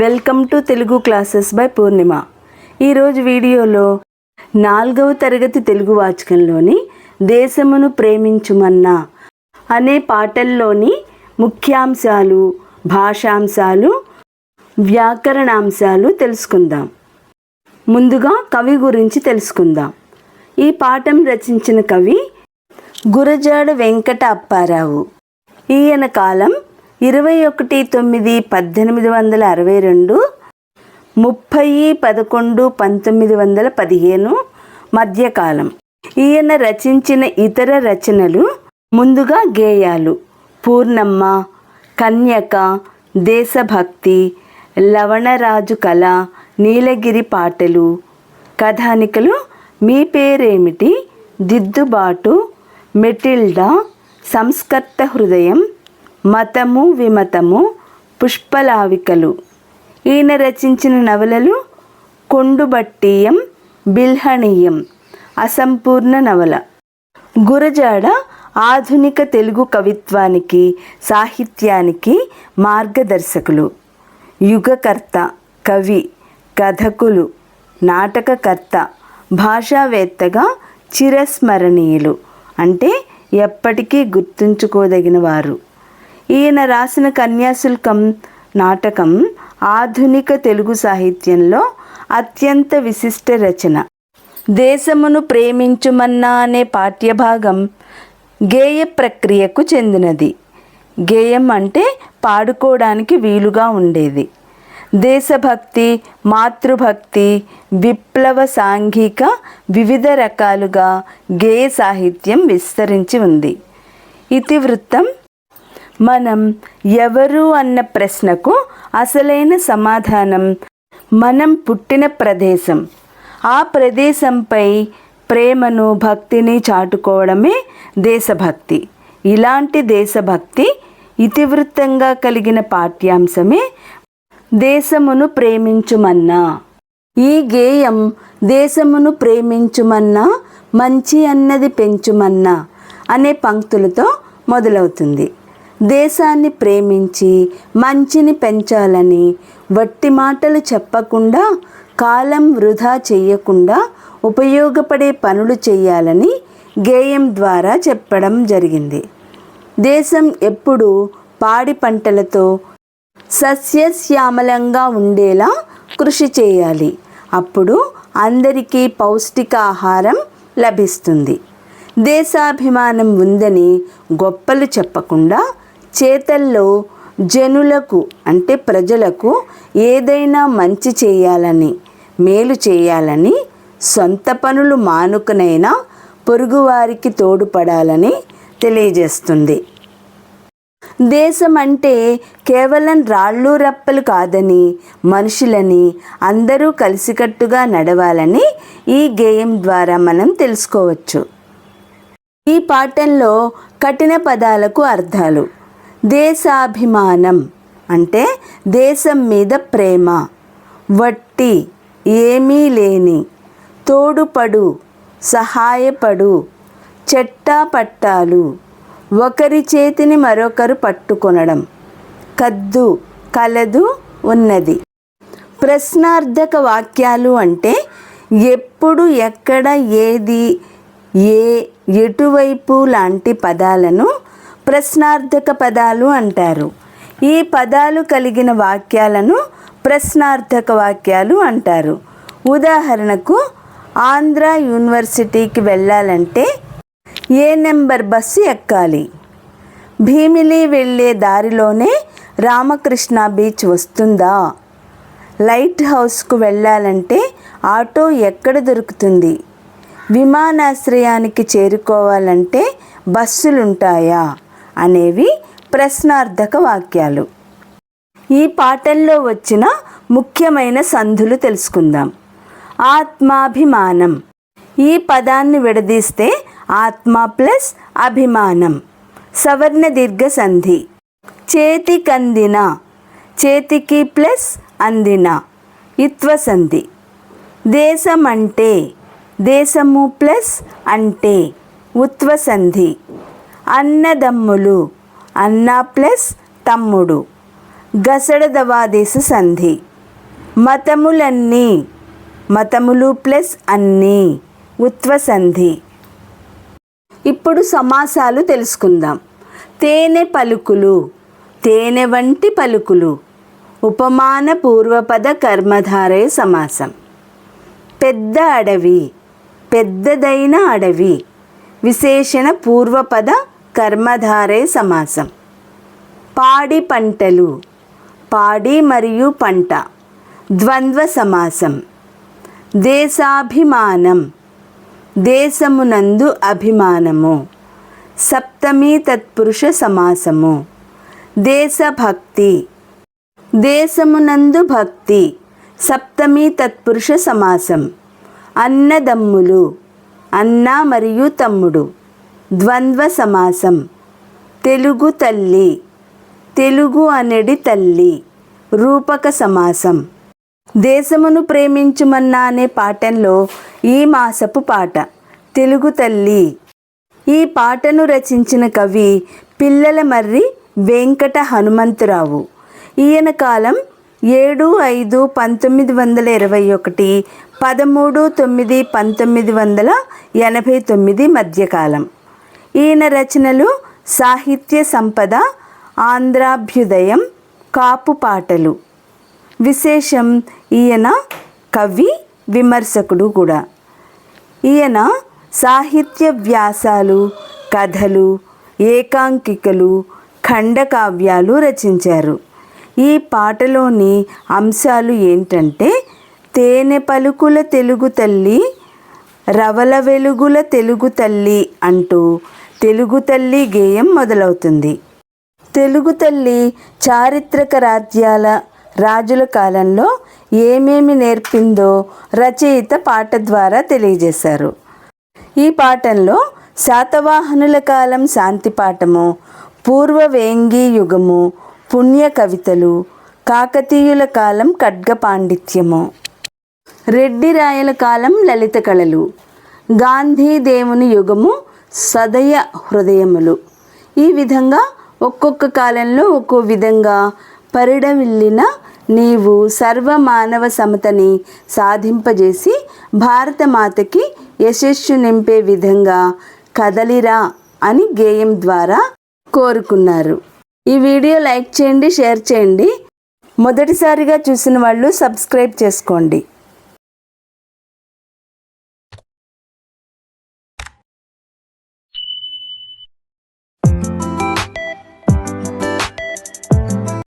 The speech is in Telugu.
Welcome to Telugu classes by Purnima. ఈరోజు వీడియోలో నాలుగవ తరగతి తెలుగు వాచకంలోని దేశమును ప్రేమించుమన్నా అనే పాటల్లోని ముఖ్యాంశాలు భాషాంశాలు వ్యాకరణాంశాలు తెలుసుకుందాం. ముందుగా కవి గురించి తెలుసుకుందాం. ఈ పాఠం రచించిన కవి గురజాడ వెంకట అప్పారావు. ఈయన కాలం ఇరవై ఒకటి తొమ్మిది పద్దెనిమిది వందల అరవై రెండు ముప్పై పదకొండు పంతొమ్మిది వందల పదిహేను మధ్యకాలం. ఈయన రచించిన ఇతర రచనలు ముందుగా గేయాలు. పూర్ణమ్మ కన్యక దేశభక్తి లవణరాజు కళ నీలగిరి పాటలు. కథానికలు మీ పేరేమిటి? దిద్దుబాటు మెటిల్డా సంస్కర్త హృదయం మతము విమతము పుష్పలావికలు. ఈయన రచించిన నవలలు కొండుబట్టీయం బిల్హణీయం అసంపూర్ణ నవల. గురజాడ ఆధునిక తెలుగు కవిత్వానికి సాహిత్యానికి మార్గదర్శకులు. యుగకర్త కవి కథకులు నాటకకర్త భాషావేత్తగా చిరస్మరణీయులు. అంటే ఎప్పటికీ గుర్తుంచుకోదగిన వారు ఈయన రాసిన కన్యాశుల్కం నాటకం ఆధునిక తెలుగు సాహిత్యంలో అత్యంత విశిష్ట రచన. దేశమును ప్రేమించుమన్నా అనే పాఠ్యభాగం గేయ ప్రక్రియకు చెందినది. గేయం అంటే పాడుకోవడానికి వీలుగా ఉండేది. దేశభక్తి మాతృభక్తి విప్లవ సాంఘిక వివిధ రకాలుగా గేయ సాహిత్యం విస్తరించి ఉంది. ఇతివృత్తం మనం ఎవరు అన్న ప్రశ్నకు అసలైన సమాధానం మనం పుట్టిన ప్రదేశం. ఆ ప్రదేశంపై ప్రేమను భక్తిని చాటుకోవడమే దేశభక్తి. ఇలాంటి దేశభక్తి ఇతివృత్తంగా కలిగిన పాఠ్యాంశమే దేశమును ప్రేమించుమన్నా. ఈ గేయం దేశమును ప్రేమించుమన్నా మంచి అన్నది పెంచుమన్నా అనే పంక్తులతో మొదలవుతుంది. దేశాన్ని ప్రేమించి మంచిని పెంచాలని వట్టి మాటలు చెప్పకుండా కాలం వృధా చేయకుండా ఉపయోగపడే పనులు చేయాలని గేయం ద్వారా చెప్పడం జరిగింది. దేశం ఎప్పుడు పాడి పంటలతో సస్యశ్యామలంగా ఉండేలా కృషి చేయాలి. అప్పుడు అందరికీ పౌష్టికాహారం లభిస్తుంది. దేశాభిమానం ఉందని గొప్పలు చెప్పకుండా చేతల్లో జనులకు అంటే ప్రజలకు ఏదైనా మంచి చేయాలని మేలు చేయాలని సొంత పనులు మానుకునైనా పొరుగువారికి తోడుపడాలని తెలియజేస్తుంది. దేశం అంటే కేవలం రాళ్ళు రప్పలు కాదని మనుషులని అందరూ కలిసికట్టుగా నడవాలని ఈ గేయం ద్వారా మనం తెలుసుకోవచ్చు. ఈ పాఠంలో కఠిన పదాలకు అర్థాలు. దేశాభిమానం అంటే దేశం మీద ప్రేమ. వట్టి ఏమీ లేని తోడుపడు సహాయపడు చెట్టా పట్టాలు ఒకరి చేతిని మరొకరు పట్టుకొనడం. కద్దు కలదు ఉన్నది. ప్రశ్నార్థక వాక్యాలు అంటే ఎప్పుడు ఎక్కడ ఏది ఏ ఎటువైపు లాంటి పదాలను ప్రశ్నార్థక పదాలు అంటారు. ఈ పదాలు కలిగిన వాక్యాలను ప్రశ్నార్థక వాక్యాలు అంటారు. ఉదాహరణకు ఆంధ్ర యూనివర్సిటీకి వెళ్ళాలంటే ఏ నెంబర్ బస్సు ఎక్కాలి? భీమిలి వెళ్ళే దారిలోనే రామకృష్ణ బీచ్ వస్తుందా? లైట్ హౌస్కు వెళ్ళాలంటే ఆటో ఎక్కడ దొరుకుతుంది? విమానాశ్రయానికి చేరుకోవాలంటే బస్సులుంటాయా? అనేవి ప్రశ్నార్థక వాక్యాలు. ఈ పాఠంలో వచ్చిన ముఖ్యమైన సంధులు తెలుసుకుందాం. ఆత్మాభిమానం. ఈ పదాన్ని విడదీస్తే ఆత్మ ప్లస్ అభిమానం. సవర్ణ దీర్ఘ సంధి. చేతికందిన చేతికి ప్లస్ అందిన. ఇత్వసంధి దేశం అంటే దేశము ప్లస్ అంటే. ఉత్వ సంధి. అన్నదమ్ములు. అన్న ప్లస్ తమ్ముడు. గసడదవాదేశ సంధి. మతములన్నీ. మతములు ప్లస్ అన్నీ. ఉత్వసంధి. ఇప్పుడు సమాసాలు తెలుసుకుందాం. తేనె పలుకులు. తేనె వంటి పలుకులు. ఉపమాన పూర్వపద కర్మధారయ సమాసం. పెద్ద అడవి. పెద్దదైన అడవి. విశేషణ పూర్వపద కర్మధారే సమాసం. పాడి పంటలు పాడి మరియు పంట ద్వంద్వ సమాసం. దేశాభిమానం దేశమునందు అభిమానము. సప్తమి తత్పురుష సమాసము. దేశభక్తి దేశమునందు భక్తి సప్తమి తత్పురుష సమాసం. అన్నదమ్ములు అన్న మరియు తమ్ముడు. ద్వంద్వ సమాసం తెలుగు తల్లి. తెలుగు అనడి తల్లి. రూపక సమాసం దేశమును ప్రేమించుమన్నా అనే పాటంలో ఈ మాసపు పాట. తెలుగు తల్లి. ఈ పాటను రచించిన కవి పిల్లల మర్రి వెంకట హనుమంతరావు. ఈయన కాలం ఏడు ఐదు పంతొమ్మిది వందల ఇరవై ఒకటి పదమూడు తొమ్మిది పంతొమ్మిది వందల ఎనభై తొమ్మిది మధ్యకాలం ఈయన రచనలు సాహిత్య సంపద ఆంధ్రాభ్యుదయం కాపు పాటలు. విశేషం ఈయన కవి విమర్శకుడు కూడా. ఈయన సాహిత్య వ్యాసాలు కథలు ఏకాంకికలు ఖండకావ్యాలు రచించారు. ఈ పాటలోని అంశాలు ఏంటంటే తేనె పలుకుల తెలుగు తల్లి రవల వెలుగుల తెలుగు తల్లి అంటూ తెలుగు తల్లి గేయం మొదలవుతుంది. తెలుగు తల్లి చారిత్రక రాజ్యాల రాజుల కాలంలో ఏమేమి నేర్పిందో రచయిత పాట ద్వారా తెలియజేశారు. ఈ పాఠంలో శాతవాహనుల కాలం శాంతి పాఠము పూర్వ వేంగి యుగము పుణ్య కవితలు కాకతీయుల కాలం ఖడ్గ పాండిత్యము. రెడ్డి రాయల కాలం లలిత కళలు గాంధీ దేవుని యుగము సదయ హృదయములు. ఈ విధంగా ఒక్కొక్క కాలంలో ఒక్కో విధంగా పరిడవిల్లిన నీవు సర్వ మానవ సమతని సాధింపజేసి భారతమాతకి యశస్సు నింపే విధంగా కదలిరా అని గేయం ద్వారా కోరుకున్నారు. ఈ వీడియో లైక్ చేయండి షేర్ చేయండి. మొదటిసారిగా చూసిన వాళ్ళు సబ్స్క్రైబ్ చేసుకోండి.